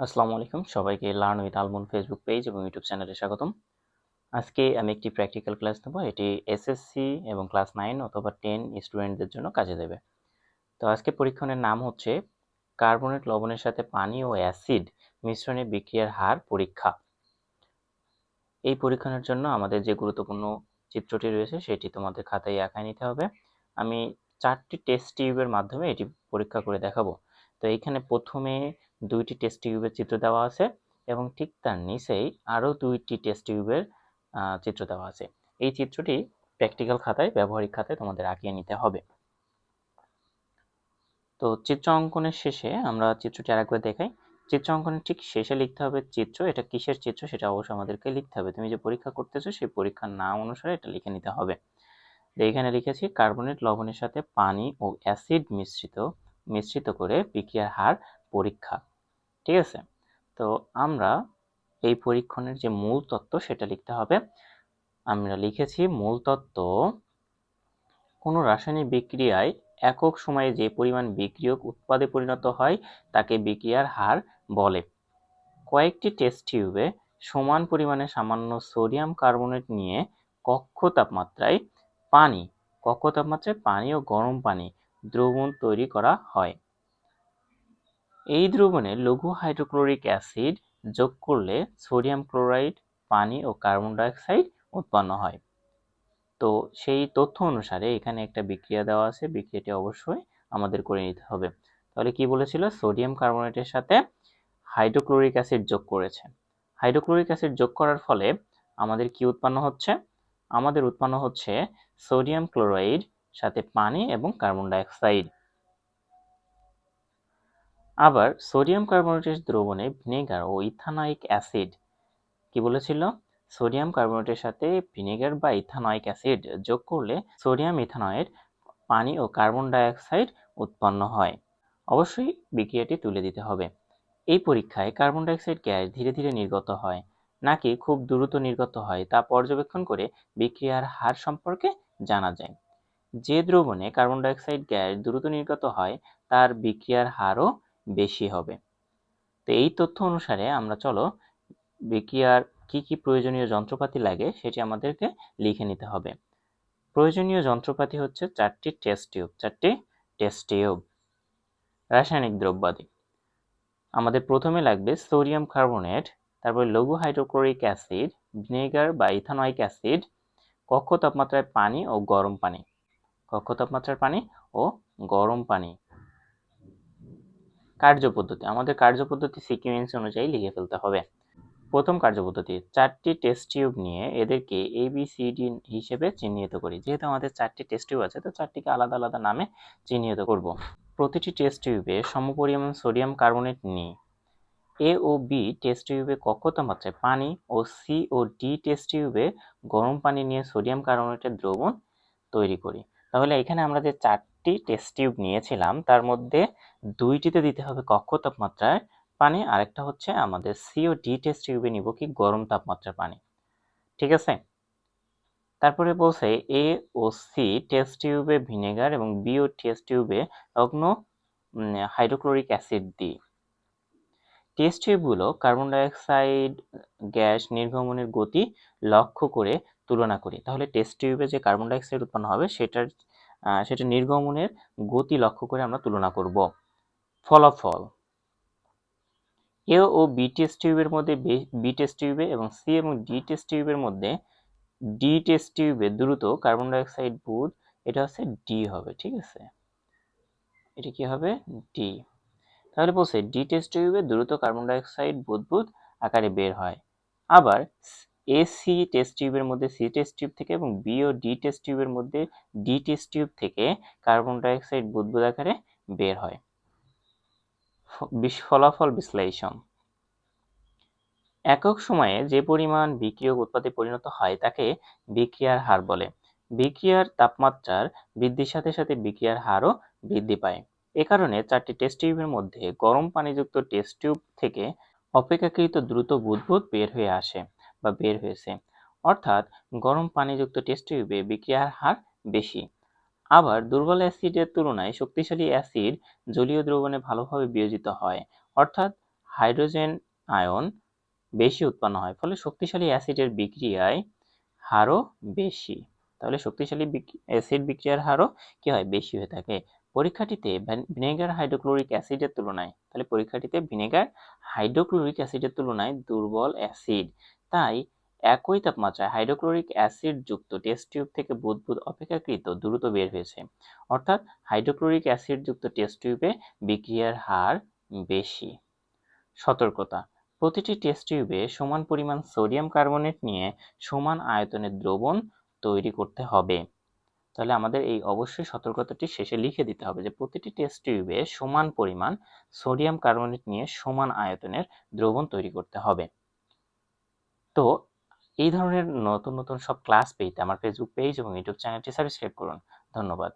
আসসালামু আলাইকুম। সবাইকে learn with Almon Facebook page এবং ইউটিউব চ্যানেলে স্বাগতম। আজকে আমি একটি প্র্যাকটিক্যাল ক্লাস নেব। এটি এসএসসি এবং ক্লাস নাইন অথবা টেন স্টুডেন্টদের জন্য কাজে দেবে। তো আজকে পরীক্ষণের নাম হচ্ছে কার্বনেট লবণের সাথে পানি ও অ্যাসিড মিশ্রণে বিক্রিয়ার হার পরীক্ষা। এই পরীক্ষণের জন্য আমাদের যে গুরুত্বপূর্ণ চিত্রটি রয়েছে, সেটি তোমাদের খাতায় আঁকায় নিতে হবে। আমি চারটি টেস্ট টিউবের মাধ্যমে এটি পরীক্ষা করে দেখাবো। তো এইখানে প্রথমে দুইটি টেস্ট টিউবের চিত্র দেওয়া আছে এবং ঠিক তার নিচেই আরও দুইটি টেস্ট টিউবের চিত্র দেওয়া আছে। এই চিত্রটি প্র্যাকটিক্যাল খাতায়, ব্যবহারিক খাতায় তোমাদের আঁকিয়ে নিতে হবে। তো চিত্র অঙ্কনের শেষে আমরা চিত্রটি আরেকবার দেখাই। চিত্র অঙ্কনের ঠিক শেষে লিখতে হবে চিত্র। এটা কিসের চিত্র সেটা অবশ্যই আমাদেরকে লিখতে হবে। তুমি যে পরীক্ষা করতেছো সেই পরীক্ষার নাম অনুসারে এটা লিখে নিতে হবে। এখানে লিখেছি কার্বনেট লবণের সাথে পানি ও অ্যাসিড মিশ্রিত মিশ্রিত করে বিক্রিয়ার হার পরীক্ষা। ঠিক আছে? তো আমরা এই পরীক্ষণের যে মূল তত্ত্ব সেটা লিখতে হবে। আমরা লিখেছি মূল তত্ত্ব, কোনো রাসায়নিক বিক্রিয়ায় একক সময়ে যে পরিমাণ বিক্রিয়ক উৎপাদে পরিণত হয়, তাকে বিক্রিয়ার হার বলে। কয়েকটি টেস্ট টিউবে সমান পরিমাণে সামান্য সোডিয়াম কার্বনেট নিয়ে কক্ষ তাপমাত্রায় পানি, কক্ষ তাপমাত্রায় পানি ও গরম পানি দ্রবণ তৈরি করা হয়। এই দ্রবণে লঘু হাইড্রোক্লোরিক অ্যাসিড যোগ করলে সোডিয়াম ক্লোরাইড, পানি ও কার্বন ডাইঅক্সাইড উৎপন্ন হয়। তো সেই তথ্য অনুসারে এখানে একটা বিক্রিয়া দেওয়া আছে, বিক্রিয়াটি অবশ্যই আমাদের করে নিতে হবে। তাহলে কি বলেছিল? সোডিয়াম কার্বনেটের সাথে হাইড্রোক্লোরিক অ্যাসিড যোগ করেছে। হাইড্রোক্লোরিক অ্যাসিড যোগ করার ফলে আমাদের কি উৎপন্ন হচ্ছে? আমাদের উৎপন্ন হচ্ছে সোডিয়াম ক্লোরাইড সাথে পানি এবং কার্বন ডাইঅক্সাইড। আবার সোডিয়াম কার্বনেটের দ্রবণে ভিনেগার ও ইথানয়িক অ্যাসিড, কি বলেছিল? সোডিয়াম কার্বনেটের সাথে ভিনেগার বা ইথানয়িক অ্যাসিড যোগ করলে সোডিয়াম, ইথানয়েড, পানি ও কার্বন ডাইঅক্সাইড উৎপন্ন হয়। অবশ্যই বিক্রিয়াটি তুলে দিতে হবে। এই পরীক্ষায় কার্বন ডাইঅক্সাইড গ্যাস ধীরে ধীরে নির্গত হয়, নাকি খুব দ্রুত নির্গত হয় তা পর্যবেক্ষণ করে বিক্রিয়ার হার সম্পর্কে জানা যায়। যে দ্রবণে কার্বন ডাইঅক্সাইড গ্যাস দ্রুত নির্গত হয়, তার বিক্রিয়ার হারও বেশি হবে। তো এই তথ্য অনুসারে আমরা চলো বিক্রিয়ার কি কি প্রয়োজনীয় যন্ত্রপাতি লাগে সেটি আমাদেরকে লিখে নিতে হবে। প্রয়োজনীয় যন্ত্রপাতি হচ্ছে চারটি টেস্ট টিউব চারটি টেস্ট টিউব রাসায়নিক দ্রব্যাদি। আমাদের প্রথমে লাগবে সোডিয়াম কার্বনেট, তারপর লঘু হাইড্রোক্লোরিক অ্যাসিড, ভিনেগার বা ইথানয়িক অ্যাসিড, কক্ষ তাপমাত্রায় পানি ও গরম পানি। কক্ষ তাপমাত্রার পানি ও গরম পানি। কার্যপদ্ধতি। আমাদের কার্যপদ্ধতি সিকুয়েন্স অনুযায়ী লিখে ফেলতে হবে। প্রথম কার্যপদ্ধতি, চারটি টেস্ট টিউব নিয়ে এদেরকে এ বি সি ডি হিসেবে চিহ্নিত করি। যেহেতু আমাদের চারটি টেস্ট টিউব আছে, তো চারটিকে আলাদা আলাদা নামে চিহ্নিত করব। প্রতিটি টেস্ট টিউবে সমপরিমাণ সোডিয়াম কার্বনেট নিই। এ ও বি টেস্ট টিউবে কক্ষ পানি ও সি ও ডি টেস্ট টিউবে গরম পানি নিয়ে সোডিয়াম কার্বনেটের দ্রবণ তৈরি করি। তাহলে এখানে আমরা যে চারটি টেস্ট টিউব নিয়েছিলাম, তার মধ্যে দুইটিতে দিতে হবে কক্ষ তাপমাত্রায় পানি, আরেকটা হচ্ছে আমাদের সি ও ডি টেস্ট টিউবে নিব কি গরম তাপমাত্রার পানি। ঠিক আছে? তারপরে বলছে এ ও সি টেস্ট টিউবে ভিনেগার এবং বি ও টেস্ট টিউবে অগ্ন হাইড্রোক্লোরিক অ্যাসিড দিই টেস্ট টিউবগুলো কার্বন ডাইঅক্সাইড গ্যাস নির্গমনের গতি লক্ষ্য করে তুলনা করি। তাহলে টেস্ট টিউবে যে কার্বন ডাইঅক্সাইড উৎপন্ন হবে, সেটার সেটা নির্গমনের গতি লক্ষ্য করে আমরা তুলনা করব। ফলাফল। এ ও বি টেস্ট টিউবের মধ্যে বি টেস্ট টিউবে এবং সি এবং ডি টেস্ট টিউবের মধ্যে ডি টেস্ট টিউবে দ্রুত কার্বন ডাইঅক্সাইড বুধ এটা হচ্ছে ডি হবে, ঠিক আছে? এটা কি হবে? ডি তাহলে বলছে ডি টেস্ট টিউবে দ্রুত কার্বন ডাইঅক্সাইড বুদবুদ আকারে বের হয়। আবার এ সি টেস্ট টিউবের মধ্যে সি টেস্ট টিউব থেকে এবং বি ও ডি টেস্ট টিউবের মধ্যে ডি টেস্ট টিউব থেকে কার্বন ডাইঅক্সাইড বুদবুদ আকারে বের হয়। ফলাফল বিশ্লেষণ। একক সময়ে যে পরিমাণ বিক্রিয়ক উৎপাদে পরিণত হয় তাকে বিক্রিয়ার হার বলে। বিক্রিয়ার তাপমাত্রার বৃদ্ধির সাথে সাথে বিক্রিয়ার হারও বৃদ্ধি পায়। এ কারণে চারটি টেস্ট টিউবের মধ্যে গরম পানিযুক্ত টেস্ট টিউব থেকে অপেক্ষাকৃত দ্রুত বুদবুদ বের হয়ে আসে। বা বের হয়েছে। অর্থাৎ গরম পানিযুক্ত টেস্ট টিউবে বিক্রিয়ার হার বেশি। আবার দুর্বল অ্যাসিডের তুলনায় শক্তিশালী অ্যাসিড জলীয় দ্রবণে ভালোভাবে বিয়োজিত হয়। অর্থাৎ হাইড্রোজেন আয়ন বেশি উৎপন্ন হয়, ফলে শক্তিশালী অ্যাসিডের বিক্রিয়ায় হারও বেশি। তাহলে শক্তিশালী অ্যাসিড বিক্রিয়ার হারও কি হয়? বেশি হয়ে থাকে। পরীক্ষাটিতে ভিনেগার হাইড্রোক্লোরিক অ্যাসিডের তুলনায়, তাহলে পরীক্ষাটিতে ভিনেগার হাইড্রোক্লোরিক অ্যাসিডের তুলনায় দুর্বল অ্যাসিড তাই একই তাপমাত্রায় হাইড্রোক্লোরিক অ্যাসিড যুক্ত টেস্ট টিউব থেকে বুদবুদ অপেক্ষাকৃত দ্রুত বের হয়েছে। অর্থাৎ হাইড্রোক্লোরিক অ্যাসিড যুক্ত টেস্ট টিউবে বিক্রিয়ার হার বেশি। সতর্কতা, প্রতিটি টেস্ট টিউবে সমান পরিমাণ সোডিয়াম কার্বনেট নিয়ে সমান আয়তনের দ্রবণ তৈরি করতে হবে। তাহলে আমাদের এই অবশ্যই সতর্কতাটি শেষে লিখে দিতে হবে যে প্রতিটি টেস্ট টিউবে সমান পরিমাণ সোডিয়াম কার্বনেট নিয়ে সমান আয়তনের দ্রবণ তৈরি করতে হবে। তো এই ধরনের নতুন নতুন সব ক্লাস পেতে আমার ফেসবুক পেজ এবং ইউটিউব চ্যানেলটি সাবস্ক্রাইব করুন। ধন্যবাদ।